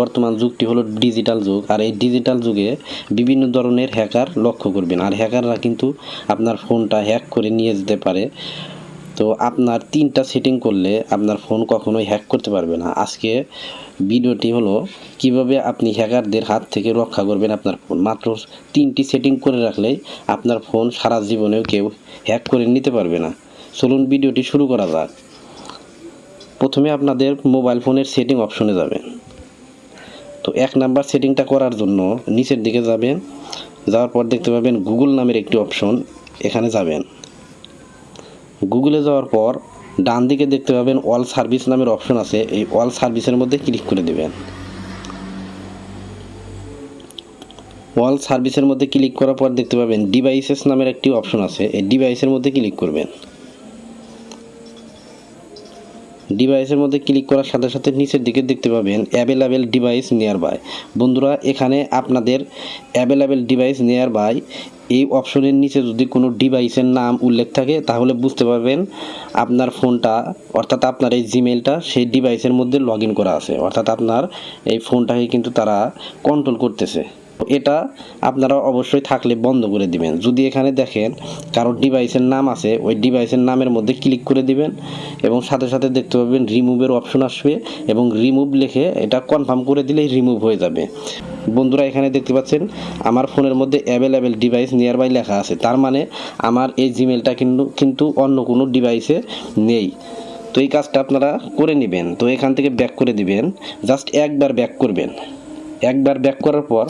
বর্তমান যুগটি হলো ডিজিটাল যুগ, আর এই ডিজিটাল যুগে বিভিন্ন ধরনের হ্যাকার লক্ষ্য করবেন। আর হ্যাকাররা কিন্তু আপনার ফোনটা হ্যাক করে নিয়ে যেতে পারে। তো আপনার তিনটা সেটিং করলে আপনার ফোন কখনোই হ্যাক করতে পারবে না। আজকে ভিডিওটি হলো কীভাবে আপনি হ্যাকারদের হাত থেকে রক্ষা করবেন আপনার ফোন। মাত্র তিনটি সেটিং করে রাখলেই আপনার ফোন সারা জীবনেও কেউ হ্যাক করে নিতে পারবে না। চলুন ভিডিওটি শুরু করা যাক। প্রথমে আপনাদের মোবাইল ফোনের সেটিং অপশনে যাবেন। তো এক নাম্বার সেটিংটা করার জন্য নিচের দিকে যাবেন, যাওয়ার পর দেখতে পাবেন গুগল নামের একটি অপশন এখানে যাবেন। গুগলে যাওয়ার পর ডান দিকে দেখতে পাবেন অল সার্ভিস নামের অপশন আছে, এই অল সার্ভিসের মধ্যে ক্লিক করে দেবেন। অল সার্ভিসের মধ্যে ক্লিক করার পর দেখতে পাবেন ডিভাইসেস নামের একটি অপশন আছে, এই ডিভাইসের মধ্যে ক্লিক করবেন। ডিভাইসের মধ্যে ক্লিক করার সাথে সাথে নিচের দিকে দেখতে পাবেন অ্যাভেলেবেল ডিভাইস নিয়ার বাই বন্ধুরা, এখানে আপনাদের অ্যাভেলেবেল ডিভাইস নিয়ার বাই এই অপশনের নিচে যদি কোনো ডিভাইসের নাম উল্লেখ থাকে, তাহলে বুঝতে পারবেন আপনার ফোনটা, অর্থাৎ আপনার এই জিমেলটা সেই ডিভাইসের মধ্যে লগ করা আছে। অর্থাৎ আপনার এই ফোনটাকে কিন্তু তারা কন্ট্রোল করতেছে। এটা আপনারা অবশ্যই থাকলে বন্ধ করে দিবেন। যদি এখানে দেখেন কারোর ডিভাইসের নাম আছে, ওই ডিভাইসের নামের মধ্যে ক্লিক করে দিবেন এবং সাথে সাথে দেখতে পাবেন রিমুভের অপশন আসবে এবং রিমুভ লিখে এটা কনফার্ম করে দিলেই রিমুভ হয়ে যাবে। বন্ধুরা, এখানে দেখতে পাচ্ছেন আমার ফোনের মধ্যে অ্যাভেলেবেল ডিভাইস নিয়ার বাই লেখা আছে। তার মানে আমার এই জিমেলটা কিন্তু কিন্তু অন্য কোনো ডিভাইসে নেই। তো এই কাজটা আপনারা করে নেবেন। তো এখান থেকে ব্যাক করে দিবেন। জাস্ট একবার ব্যাক করবেন। একবার ব্যাক করার পর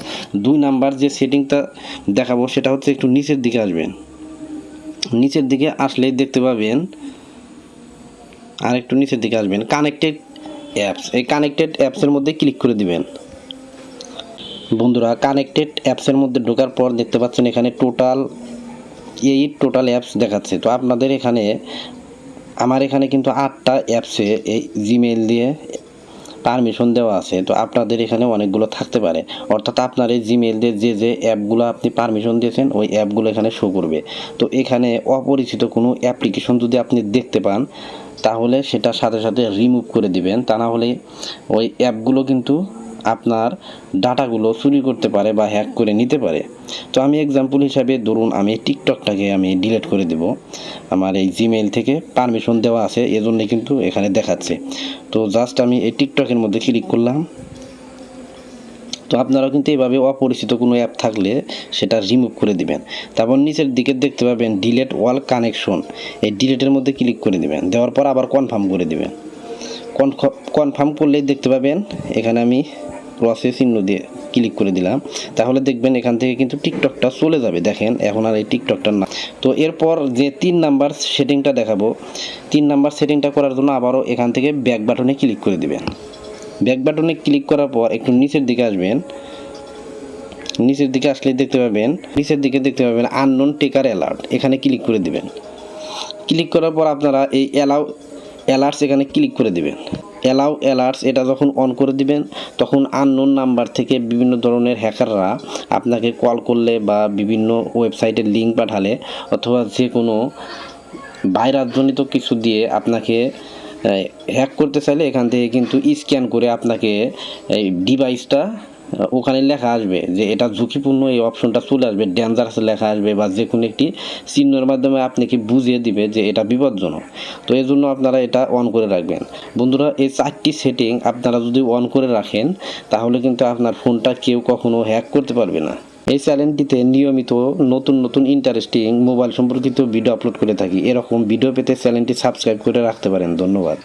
দুই নাম্বার যে সেটিংটা দেখাবো, সেটা হচ্ছে একটু নিচের দিকে আসবেন। নিচের দিকে আসলেই দেখতে পাবেন, আর একটু নিচের দিকে আসবেন কানেক্টেড অ্যাপস এই কানেক্টেড অ্যাপসের মধ্যে ক্লিক করে দিবেন। বন্ধুরা কানেক্টেড অ্যাপসের মধ্যে ঢোকার পর দেখতে পাচ্ছেন এখানে টোটাল এই টোটাল অ্যাপস দেখাচ্ছে। তো আপনাদের এখানে, আমার এখানে কিন্তু আটটা অ্যাপসে এই জিমেল দিয়ে পারমিশন দেওয়া আছে, তো আপনাদের এখানে অনেকগুলো থাকতে পারে। অর্থাৎ আপনার এই জিমেলদের যে যে অ্যাপগুলো আপনি পারমিশন দিয়েছেন, ওই অ্যাপগুলো এখানে শো করবে। তো এখানে অপরিচিত কোনো অ্যাপ্লিকেশন যদি আপনি দেখতে পান, তাহলে সেটা সাথে সাথে রিমুভ করে দিবেন। তা না হলে ওই অ্যাপগুলো কিন্তু আপনার ডাটাগুলো চুরি করতে পারে বা হ্যাক করে নিতে পারে। তো আমি এক্সাম্পল হিসাবে ধরুন আমি টিকটকটাকে আমি ডিলিট করে দেব। আমার এই জিমেল থেকে পারমিশন দেওয়া আছে এজন্য কিন্তু এখানে দেখাচ্ছে। তো জাস্ট আমি এই টিকটকের মধ্যে ক্লিক করলাম। তো আপনারাও কিন্তু এইভাবে অপরিচিত কোনো অ্যাপ থাকলে সেটা রিমুভ করে দিবেন। তারপর নিচের দিকে দেখতে পাবেন ডিলেট ওয়াল কানেকশন এই ডিলেটের মধ্যে ক্লিক করে দিবেন। দেওয়ার পর আবার কনফার্ম করে দিবেন। কনফার্ম করলেই দেখতে পাবেন, এখানে আমি ক্রসে চিহ্ন দিয়ে ক্লিক করে দিলাম। তাহলে দেখবেন এখান থেকে কিন্তু টিকটকটা চলে যাবে। দেখেন, এখন আর এই টিকটকটার না। তো এরপর যে তিন নাম্বার সেটিংটা দেখাবো। তিন নাম্বার সেটিংটা করার জন্য আবারও এখান থেকে ব্যাক বাটনে ক্লিক করে দিবেন। ব্যাক বাটনে ক্লিক করার পর একটু নিচের দিকে আসবেন। নিচের দিকে আসলে দেখতে পাবেন, নিচের দিকে দেখতে পাবেন আননোন টেকার অ্যালার্ট এখানে ক্লিক করে দিবেন। ক্লিক করার পর আপনারা এই অ্যালাউ অ্যালার্টস এখানে ক্লিক করে দিবেন। অ্যালাউ অ্যালার্টস এটা যখন অন করে দিবেন, তখন আননোন নাম্বার থেকে বিভিন্ন ধরনের হ্যাকাররা আপনাকে কল করলে বা বিভিন্ন ওয়েবসাইটের লিঙ্ক পাঠালে অথবা যে কোনো ভাইরাসজনিত কিছু দিয়ে আপনাকে হ্যাক করতে চাইলে এখান থেকে কিন্তু স্ক্যান করে আপনাকে এই ডিভাইসটা ওখানে লেখা আসবে যে এটা ঝুঁকিপূর্ণ, এই অপশনটা চলে আসবে ডেঞ্জারাস লেখা আসবে বা যে কোনো একটি চিহ্নের মাধ্যমে আপনাকে বুঝিয়ে দিবে যে এটা বিপজ্জনক। তো এই জন্য আপনারা এটা অন করে রাখবেন। বন্ধুরা, এই চারটি সেটিং আপনারা যদি অন করে রাখেন, তাহলে কিন্তু আপনার ফোনটা কেউ কখনো হ্যাক করতে পারবে না। এই চ্যানেলটিতে নিয়মিত নতুন নতুন ইন্টারেস্টিং মোবাইল সম্পর্কিত ভিডিও আপলোড করে থাকি। এরকম ভিডিও পেতে চ্যানেলটি সাবস্ক্রাইব করে রাখতে পারেন। ধন্যবাদ।